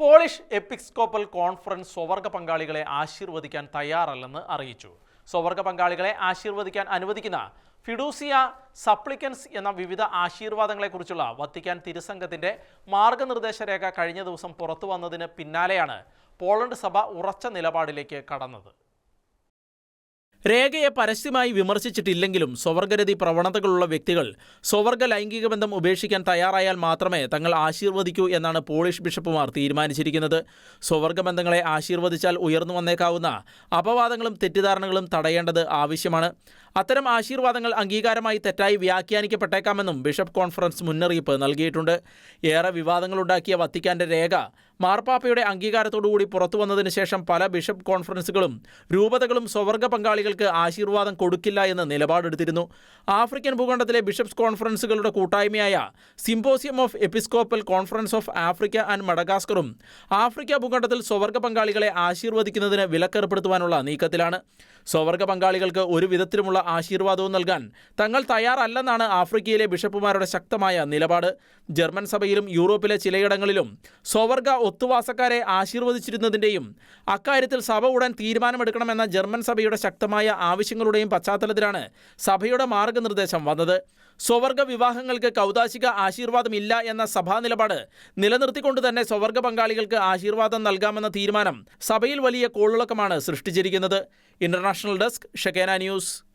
Polish episcopal conference സ്വവർഗ പങ്കാളികളെ ആശീർവദിക്കാൻ തയ്യാറല്ലെന്ന് അറിയിച്ചു. സ്വവർഗ പങ്കാളികളെ ആശീർവദിക്കാൻ അനുവദിക്കുന്ന ഫിഡൂസിയ സപ്ലിക്കൻസ് എന്ന വിവിധ ആശീർവാദങ്ങളെക്കുറിച്ചുള്ള വത്തിക്കാൻ തിരുസംഘത്തിന്റെ മാർഗനിർദ്ദേശ രേഖ കഴിഞ്ഞ ദിവസം പുറത്തു വന്നതിന് പിന്നാലെയാണ് പോളണ്ട് സഭ ഉറച്ച നിലപാടിലേക്ക് കടന്നത്. രേഖയെ പരസ്യമായി വിമർശിച്ചിട്ടില്ലെങ്കിലും സ്വവർഗരതി പ്രവണതകളുള്ള വ്യക്തികൾ സ്വവർഗ ലൈംഗിക ബന്ധം ഉപേക്ഷിക്കാൻ തയ്യാറായാൽ മാത്രമേ തങ്ങൾ ആശീർവദിക്കൂ എന്നാണ് പോളിഷ് ബിഷപ്പുമാർ തീരുമാനിച്ചിരിക്കുന്നത്. സ്വവർഗ ബന്ധങ്ങളെ ആശീർവദിച്ചാൽ ഉയർന്നു വന്നേക്കാവുന്ന അപവാദങ്ങളും തെറ്റിദ്ധാരണകളും തടയേണ്ടത് ആവശ്യമാണ്. അത്തരം ആശീർവാദങ്ങൾ അംഗീകാരമായി തെറ്റായി വ്യാഖ്യാനിക്കപ്പെട്ടേക്കാമെന്നും ബിഷപ്പ് കോൺഫറൻസ് മുന്നറിയിപ്പ് നൽകിയിട്ടുണ്ട്. ഏറെ വിവാദങ്ങളുണ്ടാക്കിയ വത്തിക്കാന്റെ രേഖ മാർപ്പാപ്പയുടെ അംഗീകാരത്തോടുകൂടി പുറത്തു വന്നതിന് ശേഷം പല ബിഷപ്പ് കോൺഫറൻസുകളും രൂപതകളും സ്വവർഗ പങ്കാളികൾക്ക് ആശീർവാദം കൊടുക്കില്ല എന്ന് നിലപാടെടുത്തിരുന്നു. ആഫ്രിക്കൻ ഭൂഖണ്ഡത്തിലെ ബിഷപ്സ് കോൺഫറൻസുകളുടെ കൂട്ടായ്മയായ symposium of episcopal conference of Africa and മഡഗാസ്കറും Africa ഭൂഖണ്ഡത്തിൽ സ്വവർഗ പങ്കാളികളെ ആശീർവദിക്കുന്നതിന് വിലക്കേർപ്പെടുത്തുവാനുള്ള നീക്കത്തിലാണ്. സ്വവർഗ പങ്കാളികൾക്ക് ഒരു വിധത്തിലുമുള്ള ആശീർവാദവും നൽകാൻ തങ്ങൾ തയ്യാറല്ലെന്നാണ് ആഫ്രിക്കയിലെ ബിഷപ്പുമാരുടെ ശക്തമായ നിലപാട്. ജർമ്മൻ സഭയിലും യൂറോപ്പിലെ ചിലയിടങ്ങളിലും സ്വവർഗ ഒത്തുവാസക്കാരെ ആശീർവദിച്ചിരുന്നതിന്റെയും അക്കാര്യത്തിൽ സഭ ഉടൻ തീരുമാനമെടുക്കണമെന്ന ജർമ്മൻ സഭയുടെ ശക്തമായ ആവശ്യങ്ങളുടെയും പശ്ചാത്തലത്തിലാണ് സഭയുടെ മാർഗനിർദ്ദേശം വന്നത്. സ്വവർഗ വിവാഹങ്ങൾക്ക് കൗതാശിക ആശീർവാദമില്ല എന്ന സഭാ നിലപാട് നിലനിർത്തിക്കൊണ്ട് തന്നെ സ്വവർഗ പങ്കാളികൾക്ക് ആശീർവാദം നൽകാമെന്ന തീരുമാനം സഭയിൽ വലിയ കോളിളക്കമാണ് സൃഷ്ടിച്ചിരിക്കുന്നത്. International desk Shekinah news.